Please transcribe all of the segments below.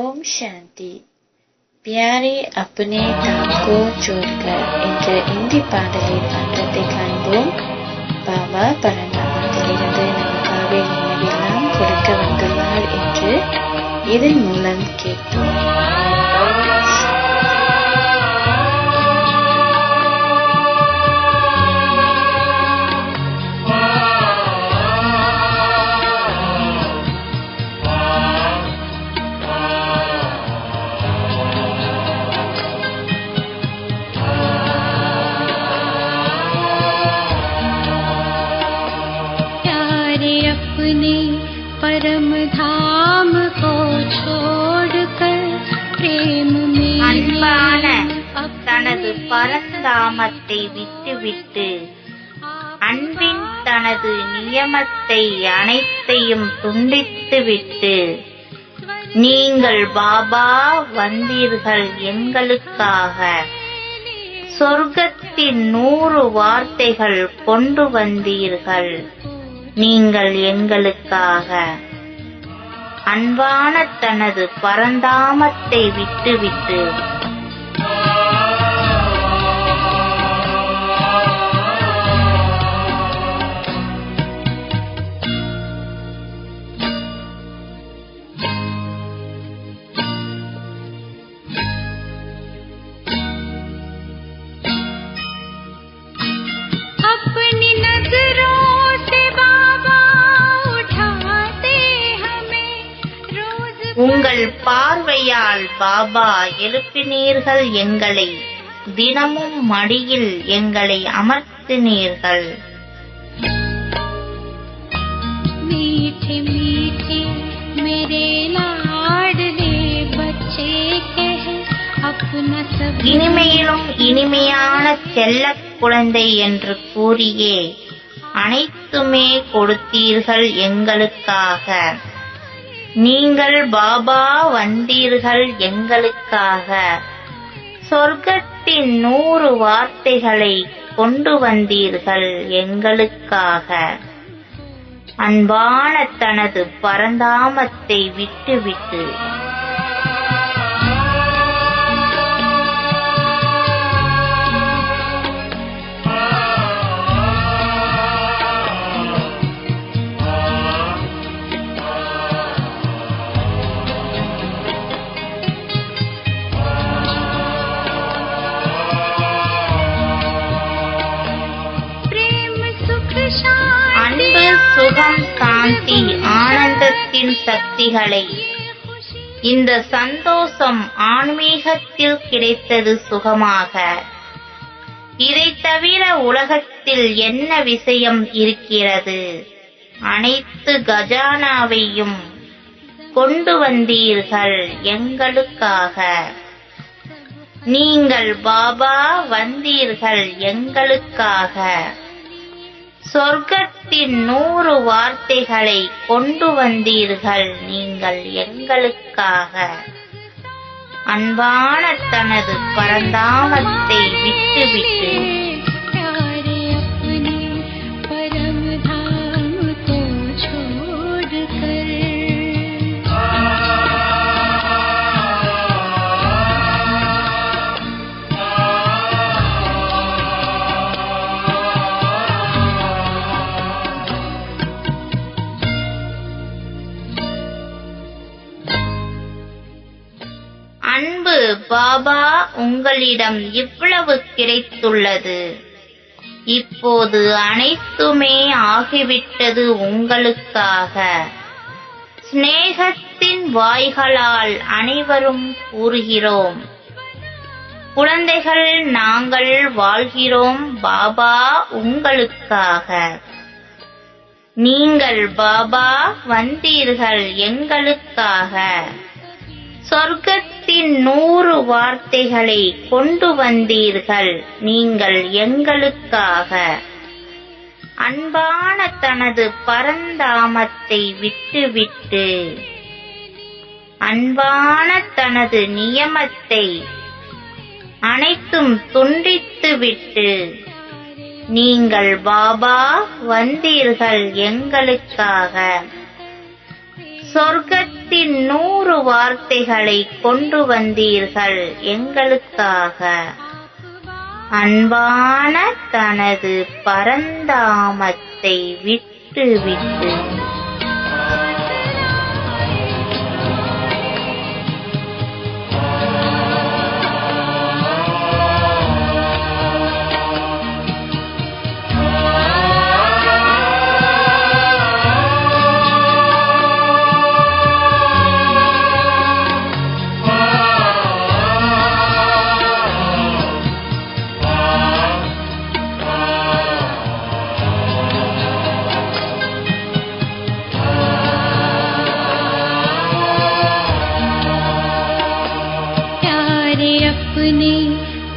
ஓம் சாந்தி. பியாரே அப்னே தாம்கோ ஜோட்கர் என்ற இந்தி பாடலின் அர்த்தத்தை காண்போம். பாபா பரந்தாமத்திலிருந்து நமக்காக நினைவெல்லாம் கொடுக்க வந்துள்ளார் என்று இதன் மூலம் கேட்போம். अपने परम धाम को छोड़कर प्रेम में அன்பான अपने தனது பரந்தாமத்தை விட்டுவிட்டு அன்பின் தனது நியமத்தை அனைத்தையும் துண்டித்துவிட்டு நீங்கள் பாபா வந்தீர்கள் எங்களுக்காக சொர்க்கத்தின் நூறு வார்த்தைகள் கொண்டு வந்தீர்கள் நீங்கள் எங்களுக்காக. அன்பான தனது பரந்தாமத்தை விட்டுவிட்டு உங்கள் பார்வையால் பாபா எழுப்பினீர்கள் எங்களை தினமும் மடியில் எங்களை அமர்த்தினீர்கள். இனிமையிலும் இனிமையான செல்ல குழந்தை என்று கூறியே அனைத்துமே கொடுத்தீர்கள் எங்களுக்காக. நீங்கள் பாபா வந்தீர்கள் எங்களுக்காக. சொர்க்கத்தின் நூறு வார்த்தைகளை கொண்டு வந்தீர்கள் எங்களுக்காக. அன்பான தனது பரந்தாமத்தை விட்டுவிட்டு சக்திகளை இந்த சந்தோஷம் ஆன்மீகத்தில் கிடைத்தது சுகமாக. இதை தவிர உலகத்தில் என்ன விஷயம் இருக்கிறது? அனைத்து கஜானாவையும் கொண்டு வந்தீர்கள் எங்களுக்காக. நீங்கள் பாபா வந்தீர்கள் எங்களுக்காக. சொர்க்கத்தின் நூறு வார்த்தைகளை கொண்டு வந்தீர்கள் நீங்கள் எங்களுக்காக. அன்பான தனது பரந்தாமத்தை விட்டுவிட்டு பாபா உங்களிடம் இவ்வளவு கிடைத்துள்ளது. இப்போது அனைத்துமே ஆகிவிட்டது உங்களுக்காக. சிநேகத்தின் வாய்களால் அனைவரும் கூறுகிறோம். குழந்தைகள் நாங்கள் வாழ்கிறோம் பாபா உங்களுக்காக. நீங்கள் பாபா வந்தீர்கள் எங்களுக்காக. சொர்க்கத்தின் நூறு வார்த்தைகளை கொண்டு வந்தீர்கள். நீங்கள் எங்களுக்காக. அன்பான தனது பரந்தாமத்தை விட்டுவிட்டு அன்பான தனது நியமத்தை அனைத்தும் துண்டித்துவிட்டு நீங்கள் பாபா வந்தீர்கள் எங்களுக்காக. சொர்க்கத்தின் நூறு வார்த்தைகளை கொண்டு வந்தீர்கள் எங்களுக்காக. அன்பான தனது பரந்தாமத்தை விட்டு விட்டு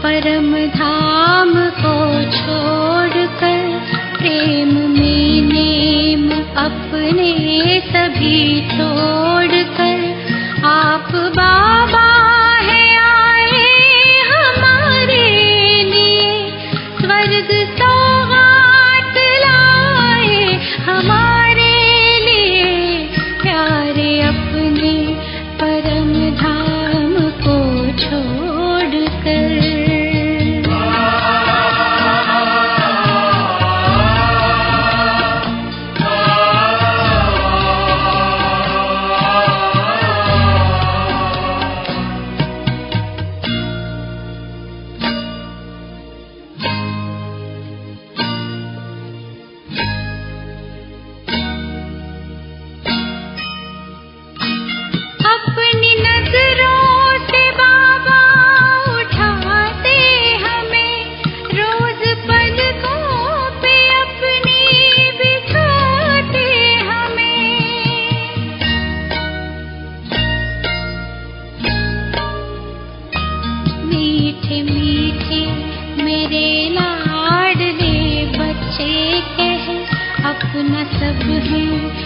परम न सब है